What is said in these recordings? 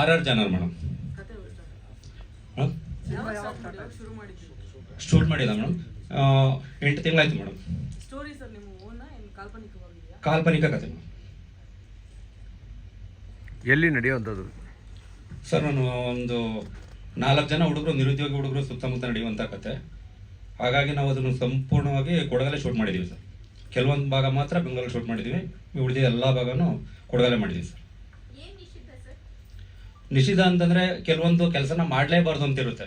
R R ಜನರ್ madam. Shoot ಮಾಡಿಲ್ಲ madam. ಎಂಟು ತಿಂಗಳಾಯ್ತು ಮೇಡಮ್. ಸ್ಟೋರಿ ಸರ್ ನಿಮ್ಮ ಓನ ಏನು ಕಾಲ್ಪನಿಕವಾಗಿದೆಯಾ? ಕಾಲ್ಪನಿಕ ಕತೆ ಮೇಡಮ್. ಎಲ್ಲಿ ನಡೆಯುವಂಥದ್ದು? ಸರ್ ನಾನು ಒಂದು ನಾಲ್ಕು ಜನ ಹುಡುಗರು ನಿರುದ್ಯೋಗಿ ಹುಡುಗರು ಸುತ್ತಮುತ್ತ ನಡೆಯುವಂಥ ಕತೆ. ಹಾಗಾಗಿ ನಾವು ಅದನ್ನು ಸಂಪೂರ್ಣವಾಗಿ ಕೊಡಗಲೆ ಶೂಟ್ ಮಾಡಿದ್ದೀವಿ ಸರ್. ಕೆಲವೊಂದು ಭಾಗ ಮಾತ್ರ ಬೆಂಗಳೂರು ಶೂಟ್ ಮಾಡಿದ್ದೀವಿ ಉಳಿದ ಎಲ್ಲ ಭಾಗನೂ ಕೊಡಗಲೆ ಮಾಡಿದ್ದೀವಿ ಸರ್. ನಿಷಿದ್ಧ ಅಂತಂದ್ರೆ ಕೆಲವೊಂದು ಕೆಲಸನ ಮಾಡಲೇಬಾರ್ದು ಅಂತ ಇರುತ್ತೆ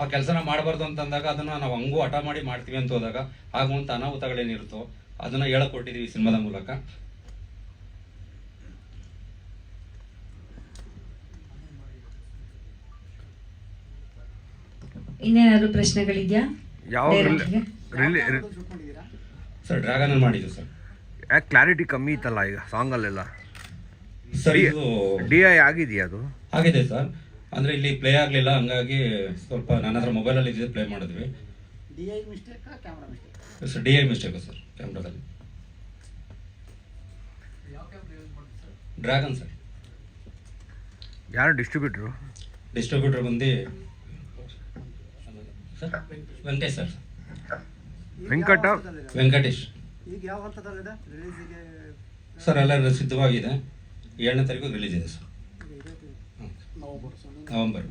ಆ ಕೆಲಸನ ಮಾಡಬಾರ್ದು ಅಂತಂದಾಗ ಅದನ್ನು ನಾವು ಹಂಗೂ ಹಠ ಮಾಡಿ ಮಾಡ್ತೀವಿ ಅಂತ ಹೋದಾಗ ಆಗುವಂತ ಅನಾಹುತಗಳೇನಿರುತ್ತೋ ಅದನ್ನ ಹೇಳಕ್ ಕೊಟ್ಟಿದೀವಿ ಸಿನಿಮಾದ ಮೂಲಕ. ಇನ್ನೇನಾದ್ರು ಪ್ರಶ್ನೆಗಳಿದ್ಯಾ? ಯಾವ ಸರ್ ಡ್ರಾಗನ್ ಮಾಡಿದ್ರು ಸರ್. ಯಾಕೆ ಕ್ಲಾರಿಟಿ ಕಮ್ಮಿ ಇತ್ತಲ್ಲ ಈಗ ಸಾಂಗಲ್ಲೆಲ್ಲ ಸರ್ ಇದು ಡಿ ಐ ಆಗಿದೆಯಾ ಅದು? ಆಗಿದೆ ಸರ್. ಅಂದ್ರೆ ಇಲ್ಲಿ ಪ್ಲೇ ಆಗಲಿಲ್ಲ ಹಂಗಾಗಿ ಸ್ವಲ್ಪ ನನ್ನ ಹತ್ರ ಮೊಬೈಲಲ್ಲಿ ಇದ್ದಿದ್ದು ಪ್ಲೇ ಮಾಡಿದ್ವಿ. D I ಮಿಸ್ಟೇಕಾ camera mistake sir D I mistake sir ಕ್ಯಾಮ್ರಾದಲ್ಲಿ dragon sir ಯಾರು ಡಿಸ್ಟ್ರಿಬ್ಯೂಟ್ರು ಡಿಸ್ಟ್ರಿಬ್ಯೂಟ್ರ್ ಬಂದು ಸರ್ ವೆಂಕಟೇಶ್ ಸರ್ ವೆಂಕಟ? ವೆಂಕಟೇಶ್. ಈಗ ಯಾವ ಹಂತದಲ್ಲಿದೆ? ರಿಲೀಸಿಗೆ ಸರ್ ಎಲ್ಲ ಸಿದ್ಧವಾಗಿದೆ. ಏಳನೇ ತಾರೀಕು ರಿಲೀಸ್ ಇದೆ ಸರ್. ನವಂಬರ್.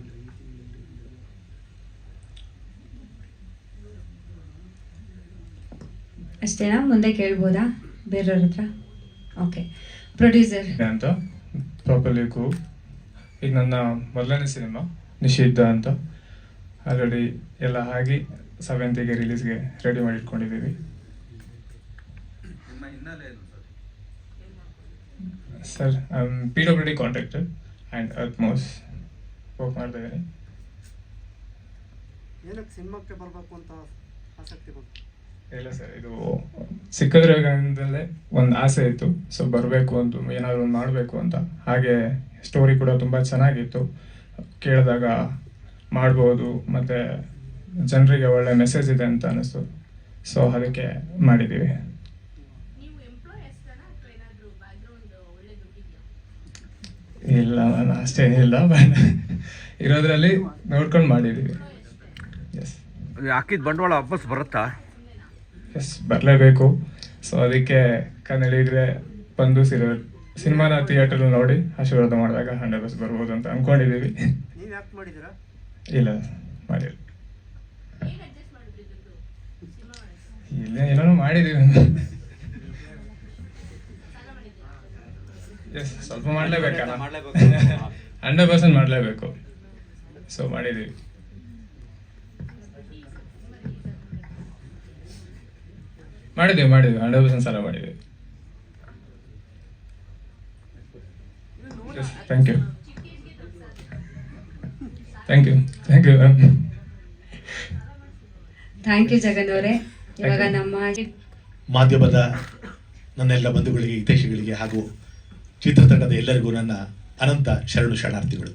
ಅಷ್ಟೇನಾ? ಮುಂದೆ ಕೇಳ್ಬೋದಾ? ಬೇರೆಯವ್ರ ಹತ್ರ? ಓಕೆ ಪ್ರೊಡ್ಯೂಸರ್ ಅಂತ. ಪ್ರಾಪರ್ಲಿ ಕೂ ಈಗ ನನ್ನ ಮೊದಲನೇ ಸಿನಿಮಾ ನಿಷಿದ್ಧ ಅಂತ. ಆಲ್ರೆಡಿ ಎಲ್ಲ ಆಗಿ ಸೆವೆಂತಿಗೆ ರಿಲೀಸ್ಗೆ ರೆಡಿ ಮಾಡಿ ಇಟ್ಕೊಂಡಿದ್ದೀವಿ sir P W D contractor and Atmos work ಮಾಡ್ತಾ ಇದ್ದೀನಿ. ಏನಕ್ಕೆ ಸಿನಿಮಾಕ್ಕೆ ಬರಬೇಕು ಅಂತ ಆಸಕ್ತಿ ಬಂತು? ಇಲ್ಲ ಸರ್ ಇದು ಸಿಕ್ಕದ್ರಾಗಂದಲೇ ಒಂದು ಆಸೆ ಇತ್ತು. ಸೊ ಬರಬೇಕು ಅಂತ ಏನಾದರೂ ಒಂದು ಮಾಡಬೇಕು ಅಂತ. ಹಾಗೆ ಸ್ಟೋರಿ ಕೂಡ ತುಂಬ ಚೆನ್ನಾಗಿತ್ತು. ಕೇಳಿದಾಗ ಮಾಡ್ಬೋದು ಮತ್ತು ಜನರಿಗೆ ಒಳ್ಳೆ ಮೆಸೇಜ್ ಇದೆ ಅಂತ ಅನ್ನಿಸ್ತು. ಸೊ ಅದಕ್ಕೆ ಮಾಡಿದ್ದೀವಿ ನೀವು ಎಂಪ್ಲಾಯ್ ಅಷ್ಟೇನಾ ಅಥವಾ ಏನಾದರೂ ಬ್ಯಾಕ್ಗ್ರೌಂಡ್ ಒಳ್ಳೆ ದುಡ್ಡಿದೆಯಾ ಇಲ್ಲ ನಾನು ಅಷ್ಟೇನಿಲ್ಲ ಬಟ್ ಇರೋದ್ರಲ್ಲಿ ನೋಡ್ಕೊಂಡು ಮಾಡಿದ್ದೀವಿ ಎಸ್ ಹಾಕಿದ ಬಂಡವಾಳ ವಾಪಸ್ ಬರುತ್ತಾ? ಎಸ್ ಬರಲೇಬೇಕು. ಸೊ ಅದಕ್ಕೆ ಕನ್ನಡಿಗರೆ ಬಂದು ಸಿರ ಸಿನಿಮಾನ ಥಿಯೇಟರ್ ನೋಡಿ ಆಶೀರ್ವಾದ ಮಾಡಿದಾಗ ಹಂಡ್ರೆಡ್ ಪರ್ಸೆಂಟ್ ಬರ್ಬೋದು ಅಂತ ಅಂದ್ಕೊಂಡಿದ್ದೀವಿ ಇಲ್ಲ ಮಾಡಿಲ್ಲ. ಏನು ಅಡ್ಜಸ್ಟ್ ಮಾಡಿದ್ರಿ ದುಡ್ಡು ಸಿನಿಮಾ ಇಲ್ಲ ಏನೋ ಮಾಡಿದ್ದೀವಿ. ಎಸ್ ಸ್ವಲ್ಪ ಮಾಡಲೇಬೇಕಲ್ಲ ಮಾಡ್ಲೇಬೇಕು. ಹಂಡ್ರೆಡ್ ಪರ್ಸೆಂಟ್ ಮಾಡಲೇಬೇಕು. ಸೊ ಮಾಡಿದ್ದೀವಿ. ಮಾಡಿದ್ದೀವಿ ಮಾಡಿದ್ದೀವಿ. ಹಂಡ್ರೆಡ್ ಪರ್ಸೆಂಟ್ ಸಾಲ ಮಾಡಿದ್ದೀವಿ. Thank you thank you thank you ma'am thank you Jagan ಅವರೇ. ಇವಾಗ ನಮ್ಮ ಮಾಧ್ಯಮದ ನನ್ನೆಲ್ಲ ಬಂಧುಗಳಿಗೆ ಹಿತೈಷಿಗಳಿಗೆ ಹಾಗೂ ಚಿತ್ರತಂಡದ ಎಲ್ಲರಿಗೂ ನನ್ನ ಅನಂತ ಶರಣು ಶರಣಾರ್ಥಿಗಳು.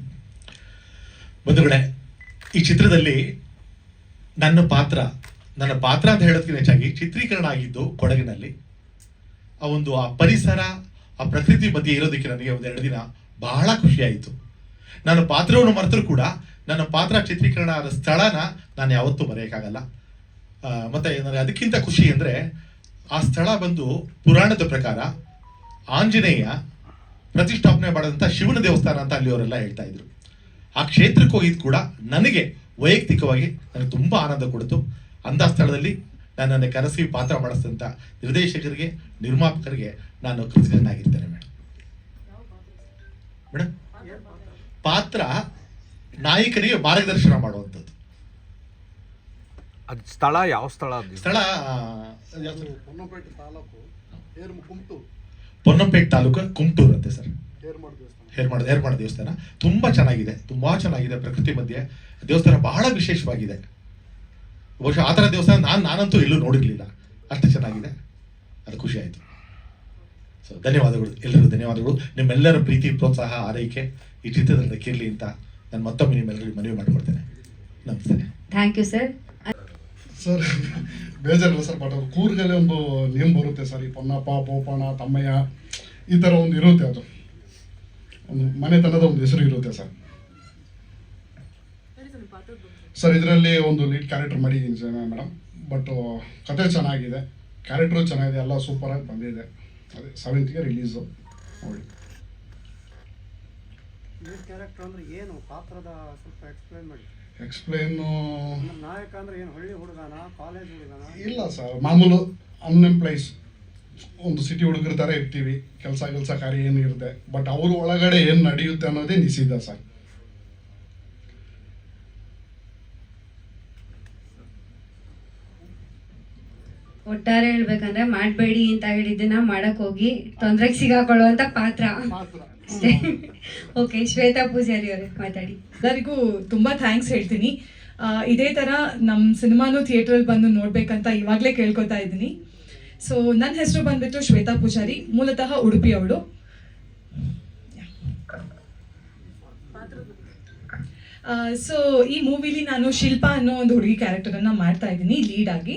ಬಂಧುಗಳೇ, ಈ ಚಿತ್ರದಲ್ಲಿ ನನ್ನ ಪಾತ್ರ ನನ್ನ ಪಾತ್ರ ಅಂತ ಹೇಳೋದಕ್ಕಿಂತ ಹೆಚ್ಚಾಗಿ ಚಿತ್ರೀಕರಣ ಆಗಿದ್ದು ಕೊಡಗಿನಲ್ಲಿ. ಆ ಒಂದು, ಆ ಪರಿಸರ, ಆ ಪ್ರಕೃತಿ ಮಧ್ಯೆ ಇರೋದಕ್ಕೆ ನನಗೆ ಒಂದೆರಡು ದಿನ ಬಹಳ ಖುಷಿಯಾಯಿತು. ನನ್ನ ಪಾತ್ರವನ್ನು ಮರೆತರೂ ಕೂಡ ನನ್ನ ಪಾತ್ರ ಚಿತ್ರೀಕರಣ ಆದ ಸ್ಥಳನ ನಾನು ಯಾವತ್ತೂ ಮರೆಯೋಕ್ಕಾಗಲ್ಲ. ಮತ್ತು ನನಗೆ ಅದಕ್ಕಿಂತ ಖುಷಿ ಅಂದರೆ ಆ ಸ್ಥಳ ಬಂದು ಪುರಾಣದ ಪ್ರಕಾರ ಆಂಜನೇಯ ಪ್ರತಿಷ್ಠಾಪನೆ ಮಾಡಿದಂಥ ಶಿವನ ದೇವಸ್ಥಾನ ಅಂತ ಅಲ್ಲಿ ಅವರೆಲ್ಲ ಹೇಳ್ತಾ ಇದ್ರು. ಆ ಕ್ಷೇತ್ರಕ್ಕೆ ಹೋಗಿದ್ದು ಕೂಡ ನನಗೆ ವೈಯಕ್ತಿಕವಾಗಿ ನನಗೆ ತುಂಬ ಆನಂದ ಕೊಡ್ತು. ಅಂಥ ಸ್ಥಳದಲ್ಲಿ ನನ್ನನ್ನು ಕರೆಸಿ ಪಾತ್ರ ಮಾಡಿಸಿದಂಥ ನಿರ್ದೇಶಕರಿಗೆ ನಿರ್ಮಾಪಕರಿಗೆ ನಾನು ಕೃತಜ್ಞನಾಗಿರ್ತೇನೆ ಮೇಡಮ್ ಮೇಡಮ್ ಪಾತ್ರ ನಾಯಕನಿಗೆ ಮಾರ್ಗದರ್ಶನ ಮಾಡುವಂಥದ್ದು. ಅದು ಸ್ಥಳ ಯಾವ ಸ್ಥಳ ಅದು ಸ್ಥಳ ತಾಲೂಕು ಪೊನ್ನಂಪೇಟೆ ತಾಲೂಕು ಕುಮಟೂರು ಅಂತೆ ಸರ್. ಹೇರ್ಮಾಡ್ ದೇವಸ್ಥಾನ. ಹೇರ್ಮಾಡ ಹೇರ್ಮಾಡ ದೇವಸ್ಥಾನ. ತುಂಬಾ ಚೆನ್ನಾಗಿದೆ ತುಂಬಾ ಚೆನ್ನಾಗಿದೆ ಪ್ರಕೃತಿ ಮಧ್ಯೆ. ದೇವಸ್ಥಾನ ಬಹಳ ವಿಶೇಷವಾಗಿದೆ. ಬಹುಶಃ ಆ ಥರ ದೇವಸ್ಥಾನ ನಾನು ನಾನಂತೂ ಎಲ್ಲೂ ನೋಡಿರ್ಲಿಲ್ಲ. ಅಷ್ಟು ಚೆನ್ನಾಗಿದೆ. ಅದು ಖುಷಿ ಆಯಿತು. ಸೊ ಧನ್ಯವಾದಗಳು. ಎಲ್ಲರಿಗೂ ಧನ್ಯವಾದಗಳು. ನಿಮ್ಮೆಲ್ಲರ ಪ್ರೀತಿ ಪ್ರೋತ್ಸಾಹ ಆರೈಕೆ ಈ ಚಿತ್ರದಲ್ಲಿ ಇರಲಿ ಅಂತ ನಾನು ಮತ್ತೊಮ್ಮೆ ನಿಮ್ಮೆಲ್ಲರಿಗೂ ಮನವಿ ಮಾಡಿಕೊಡ್ತೇನೆ ನಮಸ್ತೆ. ಥ್ಯಾಂಕ್ ಯು ಸರ್ ಸರ್ ಬೇಜಾರಿಲ್ಲ ಸರ್ ಬಟ್ ಅದು ಕೂರ್ಗಲ್ಲಿ ಒಂದು ನೇಮ್ ಬರುತ್ತೆ ಸರ್ ಈ ಪೊನ್ನಪ್ಪ ಪೋಪಣ್ಣ ತಮ್ಮಯ್ಯ ಈ ಥರ ಒಂದು ಇರುತ್ತೆ ಅದು. ಒಂದು ಮನೆತನದ ಒಂದು ಹೆಸರು ಇರುತ್ತೆ ಸರ್. ಸರ್ ಇದರಲ್ಲಿ ಒಂದು ಲೀಡ್ ಕ್ಯಾರೆಕ್ಟರ್ ಮಾಡಿದ್ದೀನಿ ಸರ್ ಮೇಡಮ್ ಬಟ್ ಕತೆ ಚೆನ್ನಾಗಿದೆ ಕ್ಯಾರೆಕ್ಟ್ರು ಚೆನ್ನಾಗಿದೆ ಎಲ್ಲ ಸೂಪರಾಗಿ ಬಂದಿದೆ. ಅದೇ ಸೆವೆಂತ್ಗೆ ರಿಲೀಸು ನೋಡಿ. ಲೀಡ್ ಕ್ಯಾರೆಕ್ಟರ್ ಅಂದ್ರೆ ಏನು? ಪಾತ್ರದ ಸ್ವಲ್ಪ ಎಕ್ಸ್ಪ್ಲೈನ್ ಮಾಡಿ. ಎಕ್ಸ್ಪ್ಲೇನು ನಾಯಕ ಅಂದ್ರೆ ಏನು? ಹಳ್ಳಿ ಹುಡುಗನ? ಕಾಲೇಜ್ ಹುಡುಗನ? ಇಲ್ಲ ಸರ್ ಮಾಮೂಲು ಅನ್ಎಂಪ್ಲಾಯ್ಸ್ ಒಂದು ಸಿಟಿ ಹುಡುಗರ ಥರ ಇರ್ತೀವಿ. ಕೆಲಸ ಕೆಲಸ ಕಾರ್ಯ ಏನು ಇರುತ್ತೆ ಬಟ್ ಅವ್ರ ಒಳಗಡೆ ಏನು ನಡೆಯುತ್ತೆ ಅನ್ನೋದೇ ನಿಷಿದ್ಧ ಸರ್ ಒಟ್ಟಾರೆ ಹೇಳ್ಬೇಕಂದ್ರೆ ಮಾಡಬೇಡಿ ಅಂತ ಹೇಳಿದ್ದನ್ನ ಮಾಡಕ್ ಹೋಗಿ. ತೊಂದರೆಗೆ ಸಿಗಾಕೊಳ್ಳುವಂತ ಪಾತ್ರ. ಪಾತ್ರ. ಓಕೆ ಶ್ವೇತಾ ಪೂಜಾರಿ ಅವರೇ, ಮಾತಾಡಿ. ಎಲ್ಲರಿಗೂ ತುಂಬಾ ಥ್ಯಾಂಕ್ಸ್ ಹೇಳ್ತೀನಿ. ಇದೇ ತರ ನಮ್ಮ ಸಿನಿಮಾನು ಥಿಯೇಟ್ರಲ್ಲಿ ಬಂದು ನೋಡ್ಬೇಕಂತ ಇವಾಗ್ಲೇ ಕೇಳ್ಕೊತಾ ಇದ್ದೀನಿ. ಸೊ ನನ್ನ ಹೆಸರು ಬಂದ್ಬಿಟ್ಟು ಶ್ವೇತಾ ಪೂಜಾರಿ, ಮೂಲತಃ ಉಡುಪಿ ಅವಳು. ಸೊ ಈ ಮೂವಿಲಿ ನಾನು ಶಿಲ್ಪಾ ಅನ್ನೋ ಒಂದು ಹುಡುಗಿ ಕ್ಯಾರೆಕ್ಟರನ್ನು ಮಾಡ್ತಾ ಇದ್ದೀನಿ ಲೀಡ್ ಆಗಿ.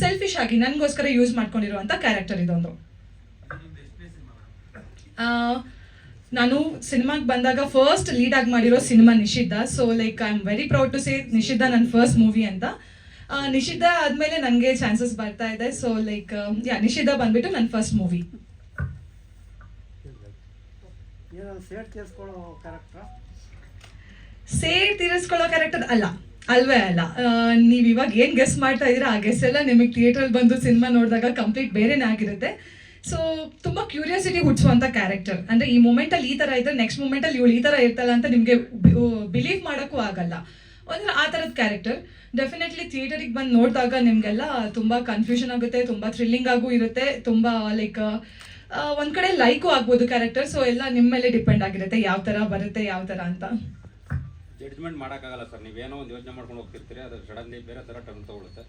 ಸೆಲ್ಫಿಶ್ ಆಗಿ ನನಗೋಸ್ಕರ ಯೂಸ್ ಮಾಡ್ಕೊಂಡಿರುವಂಥ ಕ್ಯಾರೆಕ್ಟರ್ ಇದೊಂದು. ನಾನು ಸಿನಿಮಾಗೆ ಬಂದಾಗ ಫಸ್ಟ್ ಲೀಡ್ ಆಗಿ ಮಾಡಿರೋ cinema Nishiddha. So like I am very proud to say Nishiddha ನನ್ನ ಫಸ್ಟ್ ಮೂವಿ ಅಂತ. ನಿಷಿದ್ಧ ಆದಮೇಲೆ ನನಗೆ ಚಾನ್ಸಸ್ ಬರ್ತಾ ಇದೆ. ಸೊ ಲೈಕ್ ಯಾ ನಿಷಿದ್ಧ ಬಂದ್ಬಿಟ್ಟು ನನ್ನ ಫಸ್ಟ್ ಮೂವಿ ಸೇರ್ ತೀರಿಸ್ಕೊಳ್ಳೋ ಕ್ಯಾರೆಕ್ಟರ್ ಅಲ್ಲ. ಅಲ್ವೇ ಅಲ್ಲ. ನೀವು ಇವಾಗ ಏನು ಗೆಸ್ ಮಾಡ್ತಾ ಇದ್ದೀರಾ? ಆ ಗೆಸ್ ಎಲ್ಲ ನಿಮಗೆ ಥಿಯೇಟ್ರಲ್ಲಿ ಬಂದು ಸಿನಿಮಾ ನೋಡಿದಾಗ ಕಂಪ್ಲೀಟ್ ಬೇರೆನೇ ಆಗಿರುತ್ತೆ. ಸೊ ತುಂಬ ಕ್ಯೂರಿಯಾಸಿಟಿ ಹುಟ್ಟಿಸುವಂಥ ಕ್ಯಾರೆಕ್ಟರ್ ಅಂದರೆ ಈ ಮೂಮೆಂಟಲ್ಲಿ ಈ ಥರ ಇದ್ದರೆ ನೆಕ್ಸ್ಟ್ ಮೂಮೆಂಟಲ್ಲಿ ಇವಳು ಈ ಥರ ಇರ್ತಾಳ ಅಂತ ನಿಮಗೆ ಬಿಲೀವ್ ಮಾಡೋಕ್ಕೂ ಆಗಲ್ಲ. ಅಂದ್ರೆ ಆ ಥರದ ಕ್ಯಾರೆಕ್ಟರ್ ಡೆಫಿನೆಟ್ಲಿ ಥಿಯೇಟರಿಗೆ ಬಂದು ನೋಡಿದಾಗ ನಿಮಗೆಲ್ಲ ತುಂಬ ಕನ್ಫ್ಯೂಷನ್ ಆಗುತ್ತೆ, ತುಂಬ ಥ್ರಿಲ್ಲಿಂಗ್ ಆಗೂ ಇರುತ್ತೆ, ತುಂಬ ಲೈಕ್ ಒಂದು ಕಡೆ ಲೈಕು ಆಗ್ಬೋದು ಕ್ಯಾರೆಕ್ಟರ್ ಸೊ ಎಲ್ಲ ನಿಮ್ಮ ಮೇಲೆ ಡಿಪೆಂಡ್ ಆಗಿರುತ್ತೆ. ಯಾವ ಥರ ಬರುತ್ತೆ, ಯಾವ ಥರ ಅಂತ. ಜಡ್ಜ್ಮೆಂಟ್ ಮಾಡೋಕ್ಕಾಗಲ್ಲ ಸರ್. ನೀವೇನೋ ಒಂದು ಯೋಚನೆ ಮಾಡ್ಕೊಂಡು ಹೋಗ್ತಿರ್ತೀರಿ ಅದು ಸಡನ್ಲಿ ಬೇರೆ ಥರ ಟರ್ನ್ ತಗೊಳುತ್ತೆ.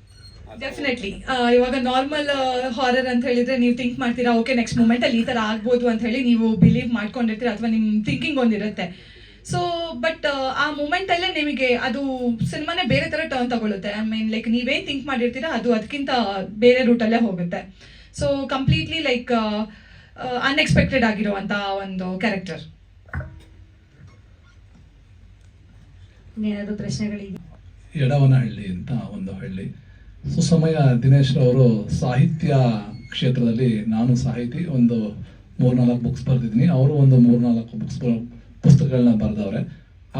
ಡೆಫಿನೆಟ್ಲಿ ಇವಾಗ ನಾರ್ಮಲ್ ಹಾರರ್ ಅಂತ ಹೇಳಿದ್ರೆ ನೀವು ಥಿಂಕ್ ಮಾಡ್ತೀರಾ ಓಕೆ ನೆಕ್ಸ್ಟ್ ಮೂಮೆಂಟ್ ಅಲ್ಲಿ ಈ ತರ ಆಗ್ಬೋದು ಅಂತ ಹೇಳಿ ನೀವು ಬಿಲೀವ್ ಮಾಡ್ಕೊಂಡಿರ್ತೀರಾ ಅಥವಾ ನಿಮ್ ಥಿಂಕಿಂಗ್ ಒಂದಿರುತ್ತೆ ಸೊ ಬಟ್ ಆ ಮೂಮೆಂಟ್ ಅಲ್ಲೇ ನಿಮಗೆ ಅದು ಸಿನಿಮಾನೇ ಬೇರೆ ತರ ಟರ್ನ್ ತಗೊಳುತ್ತೆ. ಐ ಮೀನ್ ಲೈಕ್ ನೀವೇನ್ ಥಿಂಕ್ ಮಾಡಿರ್ತೀರಾ, ಅದು ಅದಕ್ಕಿಂತ ಬೇರೆ ರೂಟಲ್ಲೇ ಹೋಗುತ್ತೆ. ಸೊ ಕಂಪ್ಲೀಟ್ಲಿ ಲೈಕ್ ಅನ್ಎಕ್ಸ್ಪೆಕ್ಟೆಡ್ ಆಗಿರುವಂತ ಒಂದು ಕ್ಯಾರೆಕ್ಟರ್ ಇನ್ನೇನಾದ್ರು ಎಡವನಹಳ್ಳಿ ಅಂತ ಒಂದು ಹಳ್ಳಿ. ಸುಸಮಯ ದಿನೇಶ್ ಅವರು ಸಾಹಿತ್ಯ ಕ್ಷೇತ್ರದಲ್ಲಿ ನಾನು ಸಾಹಿತಿ, ಒಂದು ಮೂರ್ನಾಲ್ಕು ಬುಕ್ಸ್ ಬರೆದಿದ್ದೀನಿ. ಅವರು ಒಂದು ಮೂರ್ನಾಲ್ಕು ಬುಕ್ಸ್ ಪುಸ್ತಕಗಳನ್ನ ಬರೆದವ್ರೆ.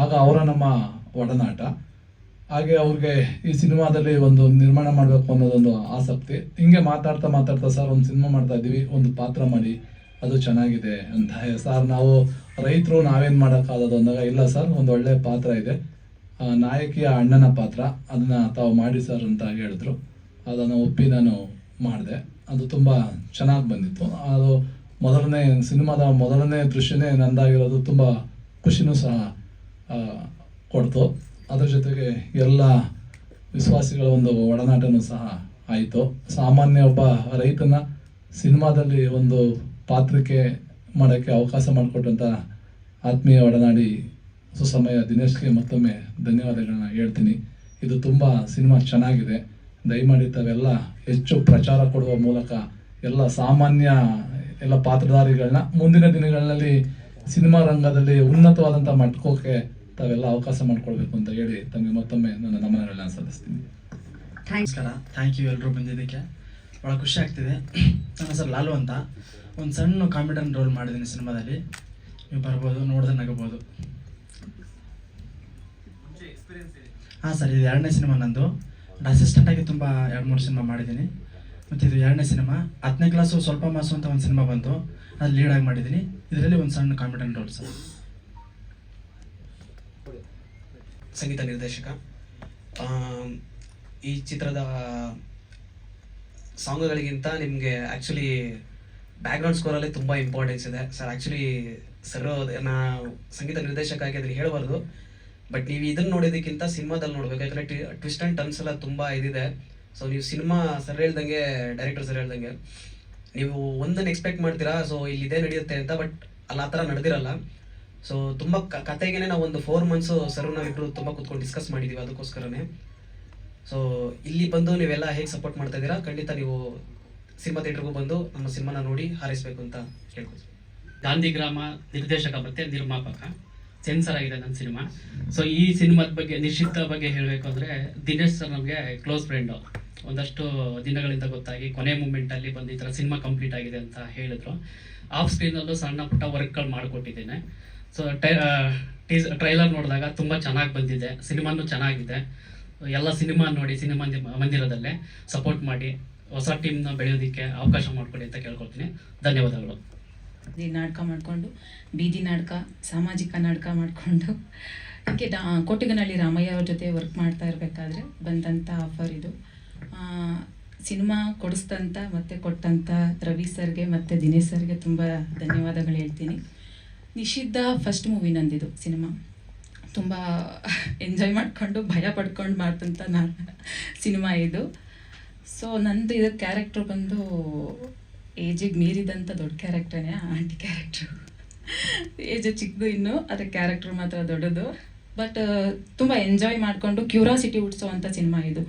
ಆಗ ಅವರ ನಮ್ಮ ಒಡನಾಟ. ಹಾಗೆ ಅವ್ರಿಗೆ ಈ ಸಿನಿಮಾದಲ್ಲಿ ಒಂದು ನಿರ್ಮಾಣ ಮಾಡಬೇಕು ಅನ್ನೋದೊಂದು ಆಸಕ್ತಿ. ಹಿಂಗೆ ಮಾತಾಡ್ತಾ ಮಾತಾಡ್ತಾ ಸರ್, ಒಂದು ಸಿನಿಮಾ ಮಾಡ್ತಾ ಇದ್ದೀವಿ, ಒಂದು ಪಾತ್ರ ಮಾಡಿ, ಅದು ಚೆನ್ನಾಗಿದೆ ಅಂತ ಸರ್, ನಾವು ರೈತರು ನಾವೇನು ಮಾಡೋಕ್ಕಾಗೋದು? ಅಂದಾಗ, ಇಲ್ಲ ಸರ್, ಒಂದು ಒಳ್ಳೆಯ ಪಾತ್ರ ಇದೆ. ನಾಯಕಿಯ ಅಣ್ಣನ ಪಾತ್ರ, ಅದನ್ನ ತಾವು ಮಾಡಿ ಸರ್ ಅಂತ ಹೇಳಿದ್ರು. ಅದನ್ನು ಒಪ್ಪಿ ನಾನು ಮಾಡಿದೆ. ಅದು ತುಂಬ ಚೆನ್ನಾಗಿ ಬಂದಿತ್ತು. ಅದು ಮೊದಲನೇ ಸಿನಿಮಾದ ಮೊದಲನೇ ದೃಶ್ಯನೇ ನಂದಾಗಿರೋದು ತುಂಬ ಖುಷಿನೂ ಸಹ ಕೊಡ್ತು. ಅದರ ಜೊತೆಗೆ ಎಲ್ಲ ವಿಶ್ವಾಸಿಗಳ ಒಂದು ಒಡನಾಟನೂ ಸಹ ಆಯಿತು. ಸಾಮಾನ್ಯ ಒಬ್ಬ ರೈತನ ಸಿನಿಮಾದಲ್ಲಿ ಒಂದು ಪಾತ್ರಕ್ಕೆ ಮಾಡೋಕ್ಕೆ ಅವಕಾಶ ಮಾಡಿಕೊಟ್ಟಂಥ ಆತ್ಮೀಯ ಒಡನಾಡಿ ಸುಸಮಯ ದಿನೇಶ್ಗೆ ಮತ್ತೊಮ್ಮೆ ಧನ್ಯವಾದಗಳನ್ನ ಹೇಳ್ತೀನಿ. ಇದು ತುಂಬ ಸಿನಿಮಾ ಚೆನ್ನಾಗಿದೆ. ದಯಮಾಡಿ ತಾವೆಲ್ಲ ಹೆಚ್ಚು ಪ್ರಚಾರ ಕೊಡುವ ಮೂಲಕ ಎಲ್ಲ ಸಾಮಾನ್ಯ ಎಲ್ಲ ಪಾತ್ರಧಾರಿಗಳನ್ನ ಮುಂದಿನ ದಿನಗಳಲ್ಲಿ ಸಿನಿಮಾ ರಂಗದಲ್ಲಿ ಉನ್ನತವಾದಂಥ ಮಟ್ಕೋಕೆ ತಾವೆಲ್ಲ ಅವಕಾಶ ಮಾಡಿಕೊಡ್ಬೇಕು ಅಂತ ಹೇಳಿ ತಮಗೆ ಮತ್ತೊಮ್ಮೆ ನನ್ನ ನಮನಗಳನ್ನ ಸಲ್ಲಿಸ್ತೀನಿ. ನಮಸ್ಕಾರ. ಥ್ಯಾಂಕ್ ಯು ಎಲ್ಲರೂ ಬಂದಿದ್ದಕ್ಕೆ. ಭಾಳ ಖುಷಿ ಆಗ್ತಿದೆ. ನನ್ನ ಹೆಸರು ಲಾಲು ಅಂತ. ಒಂದು ಸಣ್ಣ ಕಾಮಿಡಿಯನ್ ರೋಲ್ ಮಾಡಿದ್ದೀನಿ ಸಿನಿಮಾದಲ್ಲಿ. ನೀವು ಬರ್ಬೋದು ನೋಡಿದ್ರೆ ನಗಬೋದು. ಹಾಂ ಸರ್, ಇದು ಎರಡನೇ ಸಿನಿಮಾ ನಂದು. ಅಸಿಸ್ಟೆಂಟ್ ಆಗಿ ತುಂಬ ಎರಡು ಮೂರು ಸಿನಿಮಾ ಮಾಡಿದ್ದೀನಿ. ಮತ್ತು ಇದು ಎರಡನೇ ಸಿನಿಮಾ. ಹತ್ತನೇ ಕ್ಲಾಸು ಸ್ವಲ್ಪ ಮಾಸು ಅಂತ ಒಂದು ಸಿನಿಮಾ ಬಂತು. ಅದು ಲೀಡಾಗಿ ಮಾಡಿದ್ದೀನಿ. ಇದರಲ್ಲಿ ಒಂದು ಸಣ್ಣ ಕಾಮಿಡನ್ ರೋಲ್ ಸರ್. ಸಂಗೀತ ನಿರ್ದೇಶಕ. ಈ ಚಿತ್ರದ ಸಾಂಗ್ಗಳಿಗಿಂತ ನಿಮಗೆ ಆ್ಯಕ್ಚುಲಿ ಬ್ಯಾಕ್ಗ್ರೌಂಡ್ ಸ್ಕೋರಲ್ಲಿ ತುಂಬ ಇಂಪಾರ್ಟೆನ್ಸ್ ಇದೆ. ಸರ್ ಆ್ಯಕ್ಚುಲಿ ಸರ್, ನಾ ಸಂಗೀತ ನಿರ್ದೇಶಕ ಆಗಿ ಅದ್ರಲ್ಲಿ ಹೇಳಬಾರ್ದು. ಬಟ್ ನೀವು ಇದನ್ನ ನೋಡೋದಕ್ಕಿಂತ ಸಿನಿಮಾದಲ್ಲಿ ನೋಡ್ಬೇಕು. ಯಾಕಂದ್ರೆ ಟ್ವಿಸ್ಟ್ ಅಂಡ್ ಟರ್ನ್ಸ್ ಎಲ್ಲ ತುಂಬಾ ಇದಿದೆ. ಸೊ ನೀವು ಸಿನಿಮಾ ಸರ್ ಹೇಳ್ದಂಗೆ ಡೈರೆಕ್ಟರ್ ಸರ್ ಹೇಳ್ದಂಗೆ, ನೀವು ಒಂದನ್ನು ಎಕ್ಸ್ಪೆಕ್ಟ್ ಮಾಡ್ತೀರಾ? ಸೊ ಇಲ್ಲಿ ಇದೇ ನಡೆಯುತ್ತೆ ಅಂತ ಬಟ್ ಅಲ್ಲಿ ಆ ಥರ ನಡೆದಿರಲ್ಲ. ಸೊ ತುಂಬ ಕತೆಗೇನೆ ನಾವು ಒಂದು ಫೋರ್ ಮಂತ್ಸು ಸರ್ ನಾವಿಬ್ರು ತುಂಬ ಕೂತ್ಕೊಂಡು ಡಿಸ್ಕಸ್ ಮಾಡಿದ್ದೀವಿ ಅದಕ್ಕೋಸ್ಕರನೇ. ಸೊ ಇಲ್ಲಿ ಬಂದು ನೀವೆಲ್ಲ ಹೇಗೆ ಸಪೋರ್ಟ್ ಮಾಡ್ತಾ ಇದ್ದೀರಾ? ಖಂಡಿತ ನೀವು ಸಿನಿಮಾ ಥಿಯೇಟ್ರಿಗೂ ಬಂದು ನಮ್ಮ ಸಿನಿಮಾನ ನೋಡಿ ಹಾರೈಸ್ಬೇಕು ಅಂತ ಕೇಳ್ಕೊತೀನಿ ಗಾಂಧಿ ಗ್ರಾಮ ನಿರ್ದೇಶಕ ಮತ್ತೆ ನಿರ್ಮಾಪಕ. ಸೆನ್ಸರ್ ಆಗಿದೆ ನನ್ನ ಸಿನಿಮಾ. ಸೊ ಈ ಸಿನಿಮಾದ ಬಗ್ಗೆ ನಿಶ್ಚಿತ ಬಗ್ಗೆ ಹೇಳಬೇಕು ಅಂದರೆ ದಿನೇಶ್ ಸರ್ ನಮಗೆ ಕ್ಲೋಸ್ ಫ್ರೆಂಡು ಒಂದಷ್ಟು ದಿನಗಳಿಂದ ಗೊತ್ತಾಗಿ ಕೊನೆ ಮೂಮೆಂಟಲ್ಲಿ ಬಂದು ಈ ಥರ ಸಿನಿಮಾ ಕಂಪ್ಲೀಟ್ ಆಗಿದೆ ಅಂತ ಹೇಳಿದ್ರು. ಆಫ್ ಸ್ಕ್ರೀನಲ್ಲೂ ಸಣ್ಣ ಪುಟ್ಟ ವರ್ಕ್ಗಳು ಮಾಡಿಕೊಟ್ಟಿದ್ದೇನೆ. ಸೊ ಟೀಸ್ ಟ್ರೈಲರ್ ನೋಡಿದಾಗ ತುಂಬ ಚೆನ್ನಾಗಿ ಬಂದಿದೆ. ಸಿನಿಮಾನು ಚೆನ್ನಾಗಿದೆ. ಎಲ್ಲ ಸಿನಿಮಾ ನೋಡಿ ಸಿನಿಮಾ ಮಂದಿರದಲ್ಲೇ ಸಪೋರ್ಟ್ ಮಾಡಿ ಹೊಸ ಟೀಮ್ನ ಬೆಳೆಯೋದಕ್ಕೆ ಅವಕಾಶ ಮಾಡಿಕೊಡಿ ಅಂತ ಕೇಳ್ಕೊಳ್ತೀನಿ. ಧನ್ಯವಾದಗಳು. ಈ ನಾಟಕ ಮಾಡಿಕೊಂಡು, ಬೀದಿ ನಾಟಕ, ಸಾಮಾಜಿಕ ನಾಟಕ ಮಾಡಿಕೊಂಡು ಹೀಗೆ ಡಾ ಕೋಟಿಗನಹಳ್ಳಿ ರಾಮಯ್ಯ ಅವ್ರ ಜೊತೆ ವರ್ಕ್ ಮಾಡ್ತಾ ಇರಬೇಕಾದ್ರೆ ಬಂದಂಥ ಆಫರ್ ಇದು. ಸಿನಿಮಾ ಕೊಡಿಸ್ದಂಥ ಮತ್ತು ಕೊಟ್ಟಂಥ ರವಿ ಸರ್ಗೆ ಮತ್ತು ದಿನೇಶ್ ಸರ್ಗೆ ತುಂಬ ಧನ್ಯವಾದಗಳು ಹೇಳ್ತೀನಿ. ನಿಷಿದ್ಧ ಫಸ್ಟ್ ಮೂವಿ ನಂದಿದು ಸಿನಿಮಾ. ತುಂಬ ಎಂಜಾಯ್ ಮಾಡಿಕೊಂಡು, ಭಯ ಪಡ್ಕೊಂಡು ಮಾಡ್ತಂಥ ನಾನು ಸಿನಿಮಾ ಇದು. ಸೊ ನಂದು ಇದು ಕ್ಯಾರೆಕ್ಟ್ರ್ ಬಂದು ಏಜಿಗೆ ಮೀರಿದಂಥ ದೊಡ್ಡ ಕ್ಯಾರೆಕ್ಟರ್ನೇ ಆಂಟಿ ಕ್ಯಾರೆಕ್ಟ್ರು ಏಜ್ ಚಿಕ್ಕದು ಇನ್ನು ಅದರ ಕ್ಯಾರೆಕ್ಟರ್ ಮಾತ್ರ ದೊಡ್ಡದು. ಬಟ್ ತುಂಬ ಎಂಜಾಯ್ ಮಾಡಿಕೊಂಡು ಕ್ಯೂರಾಸಿಟಿ ಹುಟ್ಟಿಸೋವಂಥ ಸಿನಿಮಾ ಇದು.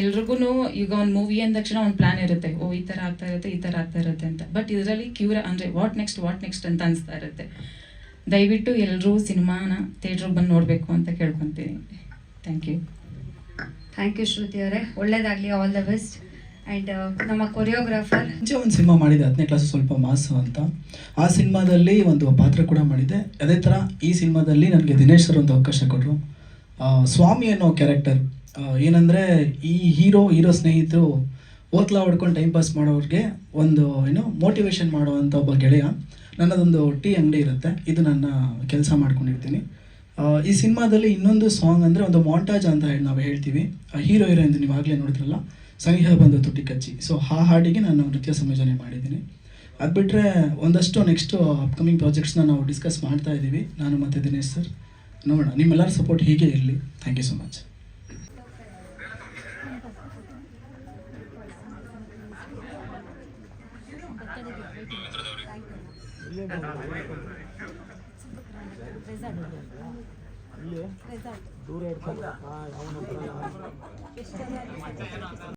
ಎಲ್ರಿಗೂ ಈಗ ಒಂದು ಮೂವಿ ಅಂದ ತಕ್ಷಣ ಒಂದು ಪ್ಲಾನ್ ಇರುತ್ತೆ. ಓ, ಈ ಥರ ಆಗ್ತಾ ಇರುತ್ತೆ, ಈ ಥರ ಆಗ್ತಾ ಇರುತ್ತೆ ಅಂತ. ಬಟ್ ಇದರಲ್ಲಿ ಕ್ಯೂರ ಅಂದರೆ ವಾಟ್ ನೆಕ್ಸ್ಟ್ ವಾಟ್ ನೆಕ್ಸ್ಟ್ ಅಂತ ಅನಿಸ್ತಾ ಇರುತ್ತೆ. ದಯವಿಟ್ಟು ಎಲ್ಲರೂ ಸಿನಿಮಾನ ಥಿಯೇಟ್ರಿಗೆ ಬಂದು ನೋಡಬೇಕು ಅಂತ ಕೇಳ್ಕೊತೀನಿ. Thank you thank you Shruti ಅವರೇ. ಒಳ್ಳೇದಾಗಲಿ ಆಲ್ ದ ಬೆಸ್ಟ್ ಆ್ಯಂಡ್ ನಮ್ಮ ಕೊರಿಯೋಗ್ರಾಫರ್ ಮುಂಚೆ ಒಂದು ಸಿನಿಮಾ ಮಾಡಿದೆ ಹತ್ತನೇ ಕ್ಲಾಸ್ ಸ್ವಲ್ಪ ಮಾಸು ಅಂತ. ಆ ಸಿನಿಮಾದಲ್ಲಿ ಒಂದು ಪಾತ್ರ ಕೂಡ ಮಾಡಿದೆ ಅದೇ ಥರ ಈ ಸಿನಿಮಾದಲ್ಲಿ ನನಗೆ ದಿನೇಶ್ ಸರ್ ಒಂದು ಅವಕಾಶ ಕೊಟ್ಟರು ಸ್ವಾಮಿ ಅನ್ನೋ ಕ್ಯಾರೆಕ್ಟರ್ ಏನಂದರೆ ಈ ಹೀರೋ ಹೀರೋ ಸ್ನೇಹಿತರು ಓತ್ಲಾ ಹೊಡ್ಕೊಂಡು ಟೈಮ್ ಪಾಸ್ ಮಾಡೋರಿಗೆ ಒಂದು, ಏನು ಮೋಟಿವೇಶನ್ ಮಾಡುವಂಥ ಒಬ್ಬ ಗೆಳೆಯ. ನನ್ನದೊಂದು ಟೀ ಅಂಗಡಿ ಇರುತ್ತೆ. ಇದು ನನ್ನ ಕೆಲಸ ಮಾಡ್ಕೊಂಡಿರ್ತೀನಿ. ಈ ಸಿನಿಮಾದಲ್ಲಿ ಇನ್ನೊಂದು ಸಾಂಗ್ ಅಂದರೆ ಒಂದು ಮಾಂಟಾಜ್ ಅಂತ ಹೇಳಿ ನಾವು ಹೇಳ್ತೀವಿ. ಹೀರೋ ಹೀರೋಯಿನ್ ನೀವು ಆಗಲೇ ನೋಡಿದ್ರಲ್ಲ. ಸಂಘ ಬಂದು ತುಟಿ ಕಚ್ಚಿ. ಸೊ ಆ ಹಾಡಿಗೆ ನಾನು ನೃತ್ಯ ಸಂಯೋಜನೆ ಮಾಡಿದ್ದೀನಿ. ಅದು ಬಿಟ್ಟರೆ ಒಂದಷ್ಟು ನೆಕ್ಸ್ಟು ಅಪ್ಕಮಿಂಗ್ ಪ್ರಾಜೆಕ್ಟ್ಸ್ನ ನಾವು ಡಿಸ್ಕಸ್ ಮಾಡ್ತಾ ಇದ್ದೀವಿ. ನಾನು ಮತ್ತು ದಿನೇಶ್ ಸರ್ ನೋಡೋಣ. ನಿಮ್ಮೆಲ್ಲರ ಸಪೋರ್ಟ್ ಹೀಗೆ ಇರಲಿ. Thank you so much